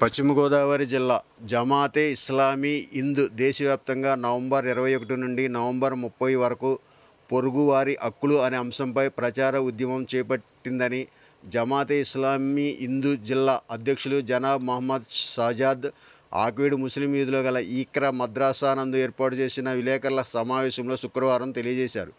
పశ్చిమ గోదావరి జిల్లా జమాతే ఇస్లామీ హింద్ దేశవ్యాప్తంగా నవంబర్ ఇరవై ఒకటి నుండి నవంబర్ ముప్పై వరకు పొరుగువారి హక్కులు అనే అంశంపై ప్రచార ఉద్యమం చేపట్టిందని జమాతే ఇస్లామీ హిందూ జిల్లా అధ్యక్షులు జనాబ్ మహమ్మద్ షాజాద్ ఆక్వీడు ముస్లిం వీధిలో గల ఈక్రా మద్రాసా నందు ఏర్పాటు చేసిన విలేకరుల సమావేశంలో శుక్రవారం తెలియజేశారు.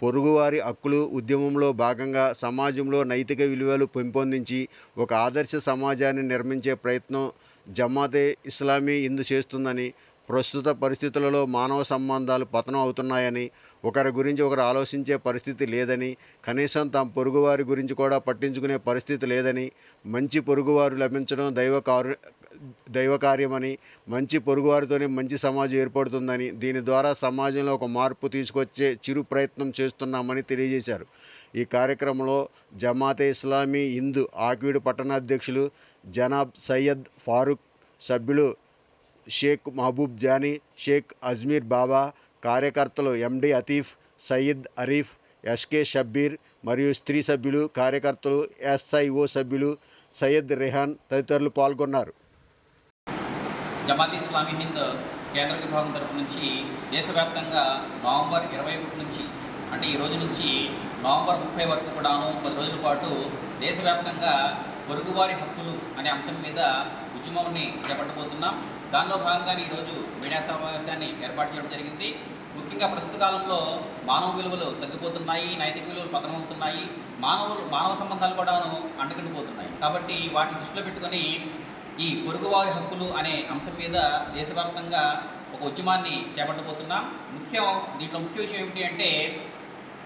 పొరుగువారి హక్కులు ఉద్యమంలో భాగంగా సమాజంలో నైతిక విలువలు పెంపొందించి ఒక ఆదర్శ సమాజాన్ని నిర్మించే ప్రయత్నం జమాతే ఇస్లామీ ఇందు చేస్తుందని ప్రస్తుత పరిస్థితులలో మానవ సంబంధాలు పతనం అవుతున్నాయని ఒకరి గురించి ఒకరు ఆలోచించే పరిస్థితి లేదని కనీసం తమ పొరుగువారి గురించి కూడా పట్టించుకునే పరిస్థితి లేదని మంచి పొరుగువారు లభించడం దైవ కారు దైవ కార్యమని మంచి పొరుగువారితోనే మంచి సమాజం ఏర్పడుతుందని దీని ద్వారా సమాజంలో ఒక మార్పు తీసుకొచ్చే చిరు ప్రయత్నం చేస్తున్నామని తెలియజేశారు. ఈ కార్యక్రమంలో జమాతే ఇస్లామీ హిందూ ఆక్వీడు పట్టణాధ్యక్షులు జనాబ్ సయ్యద్ ఫారూక్ సభ్యులు షేక్ మహబూబ్ జానీ షేక్ అజ్మీర్ బాబా కార్యకర్తలు ఎండి అతీఫ్ సయ్యద్ అరీఫ్ ఎస్కే షబ్బీర్ మరియు స్త్రీ సభ్యులు కార్యకర్తలు ఎస్ఐఓ సభ్యులు సయ్యద్ రెహాన్ తదితరులు పాల్గొన్నారు. జమాత్ ఇస్లామీ హింద్ కేంద్ర విభాగం తరపు నుంచి దేశవ్యాప్తంగా నవంబర్ ఇరవై ఒకటి నుంచి అంటే ఈ రోజు నుంచి నవంబర్ ముప్పై వరకు కూడాను పది రోజుల పాటు దేశవ్యాప్తంగా పొరుగువారి హక్కులు అనే అంశం మీద ఉద్యమాన్ని చేపట్టబోతున్నాం. దానిలో భాగంగానే ఈరోజు మీడియా సమావేశాన్ని ఏర్పాటు చేయడం జరిగింది. ముఖ్యంగా ప్రస్తుత కాలంలో మానవ విలువలు తగ్గిపోతున్నాయి నైతిక విలువలు పతనమవుతున్నాయి మానవులు మానవ సంబంధాలు కూడాను అండగండిపోతున్నాయి కాబట్టి వాటిని దృష్టిలో పెట్టుకొని ఈ పొరుగువారి హక్కులు అనే అంశం మీద దేశవ్యాప్తంగా ఒక ఉద్యమాన్ని చేపట్టబోతున్నాం. ముఖ్యం దీంట్లో ముఖ్య విషయం ఏమిటి అంటే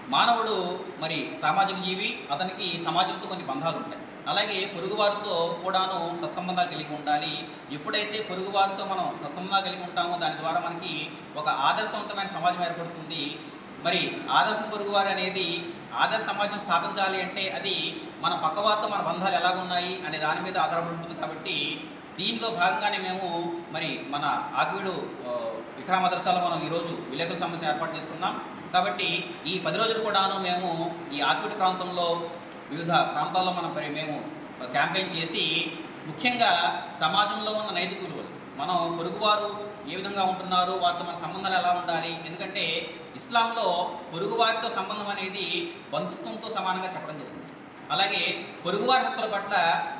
మానవుడు మరి సామాజిక జీవి అతనికి సమాజంతో కొన్ని బంధాలు ఉంటాయి. అలాగే పొరుగువారితో కూడాను సత్సంబంధాలు కలిగి ఉండాలి. ఎప్పుడైతే పొరుగువారితో మనం సత్సంబంధాలు కలిగి ఉంటామో దాని ద్వారా మనకి ఒక ఆదర్శవంతమైన సమాజం ఏర్పడుతుంది. మరి ఆదర్శ పొరుగువారు అనేది ఆదర్శ సమాజం స్థాపించాలి అంటే అది మన పక్కవారితో మన బంధాలు ఎలాగున్నాయి అనే దాని మీద ఆధారపడి ఉంటుంది కాబట్టి దీనిలో భాగంగానే మేము మరి మన ఆగ్విడు విక్రమ మదర్సాలో మనం ఈరోజు విలేకరుల సమస్య ఏర్పాటు చేసుకున్నాం. కాబట్టి ఈ పది రోజులు కూడాను మేము ఈ ఆగ్విడు ప్రాంతంలో వివిధ ప్రాంతాల్లో మనం మరి మేము క్యాంపెయిన్ చేసి ముఖ్యంగా సమాజంలో ఉన్న నైతిక విలువలు మనం పొరుగువారు ఏ విధంగా ఉంటున్నారు వారితో మన సంబంధాలు ఎలా ఉండాలి? ఎందుకంటే ఇస్లాంలో పొరుగువారితో సంబంధం అనేది బంధుత్వంతో సమానంగా చెప్పడం జరిగింది అలాగే పొరుగువారి హక్కుల పట్ల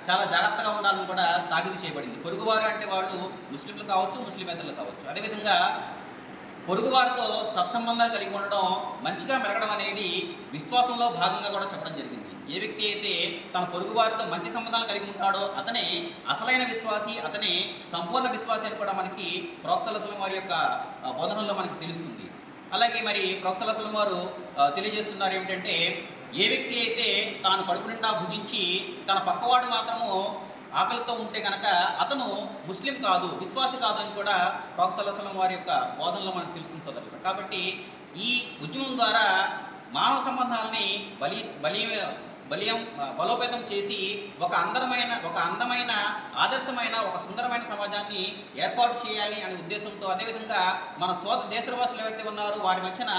చాలా జాగ్రత్తగా ఉండాలని కూడా తాగిది చేయబడింది. పొరుగువారు అంటే వాళ్ళు ముస్లింలు కావచ్చు ముస్లిమేతరులు కావచ్చు. అదేవిధంగా పొరుగువారితో సత్సంబంధాలు కలిగి ఉండడం మంచిగా మెరగడం అనేది విశ్వాసంలో భాగంగా కూడా చెప్పడం జరిగింది. ఏ వ్యక్తి అయితే తన పొరుగువారితో మంచి సంబంధాలు కలిగి ఉంటాడో అతనే అసలైన విశ్వాసి అతనే సంపూర్ణ విశ్వాసి అని కూడా మనకి ప్రోక్సలసలం వారి యొక్క ఆ, బోధనల్లో మనకి తెలుస్తుంది. అలాగే మరి ప్రోక్సలసలం వారు తెలియజేస్తున్నారు ఏమిటంటే ఏ వ్యక్తి అయితే తాను కడుపు నిండా భుజించి తన పక్కవాడు మాత్రము ఆకలితో ఉంటే కనుక అతను ముస్లిం కాదు విశ్వాసి కాదు అని కూడా ప్రోక్సలసలం వారి యొక్క బోధనలో మనకు తెలుస్తుంది సోదరులు కాబట్టి ఈ ఉద్యమం ద్వారా మానవ సంబంధాలని బలి బలి బలియం బలోపేతం చేసి ఒక అందరమైన ఒక అందమైన ఆదర్శమైన ఒక సుందరమైన సమాజాన్ని ఏర్పాటు చేయాలి అనే ఉద్దేశంతో అదేవిధంగా మన సోద దేశవాసులు ఎవరైతే ఉన్నారో వారి మధ్యన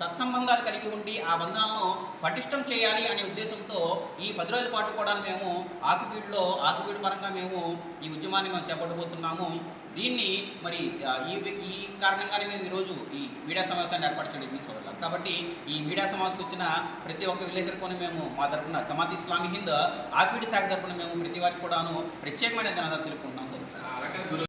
సత్సంబంధాలు కలిగి ఉండి ఆ బంధాలను పటిష్టం చేయాలి అనే ఉద్దేశంతో ఈ పది రోజుల పాటు కూడా మేము ఆకుపీడులో ఆకుపీడు పరంగా మేము ఈ ఉద్యమాన్ని మేము చేపట్టబోతున్నాము. దీన్ని మరి ఈ ఈ కారణంగానే మేము ఈరోజు ఈ మీడియా సమావేశాన్ని ఏర్పాటు చేయడం మీకు కాబట్టి ఈ మీడియా సమావేశం వచ్చిన ప్రతి ఒక్క విలేకరుకొని మేము మా తరపున జమాత్ ఇస్లామీ హింద్ ఆకుపీడి శాఖ తరపున మేము ప్రతి వారికి కూడాను ప్రత్యేకమైన ధన్యవాదాలు తెలుపుకుంటున్నాం సార్